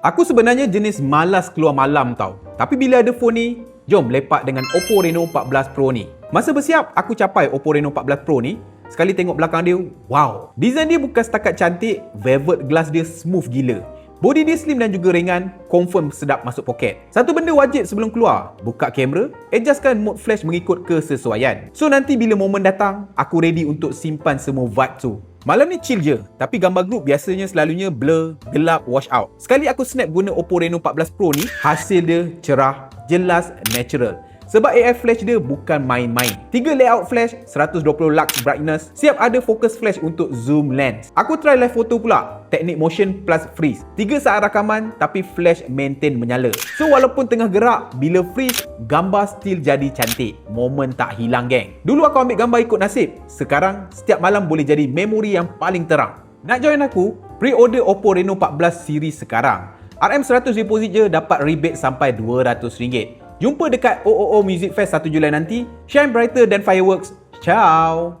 Aku sebenarnya jenis malas keluar malam tau. Tapi bila ada phone ni, jom lepak dengan Oppo Reno 14 Pro ni. Masa bersiap, aku capai Oppo Reno 14 Pro ni. Sekali tengok belakang dia, wow. Design dia bukan setakat cantik, velvet glass dia smooth gila. Body dia slim dan juga ringan, confirm sedap masuk poket. Satu benda wajib sebelum keluar, buka kamera, adjustkan mode flash mengikut kesesuaian. So nanti bila momen datang, aku ready untuk simpan semua vibe tu. Malam ni chill je, tapi gambar group biasanya selalunya blur, gelap, wash out. Sekali aku snap guna Oppo Reno 14 Pro ni, hasil dia cerah, jelas, natural. Sebab AF flash dia bukan main-main. 3 layout flash, 120 lux brightness, siap ada focus flash untuk zoom lens. Aku try live photo pula, teknik motion plus freeze. 3 saat rakaman tapi flash maintain menyala. So walaupun tengah gerak, bila freeze, gambar still jadi cantik. Moment tak hilang geng. Dulu aku ambil gambar ikut nasib. Sekarang, setiap malam boleh jadi memori yang paling terang. Nak join aku? Pre-order Oppo Reno 14 series sekarang. RM100 deposit je dapat rebate sampai RM200. Jumpa dekat OOO Music Fest 1 Julai nanti. Shine brighter than fireworks. Ciao.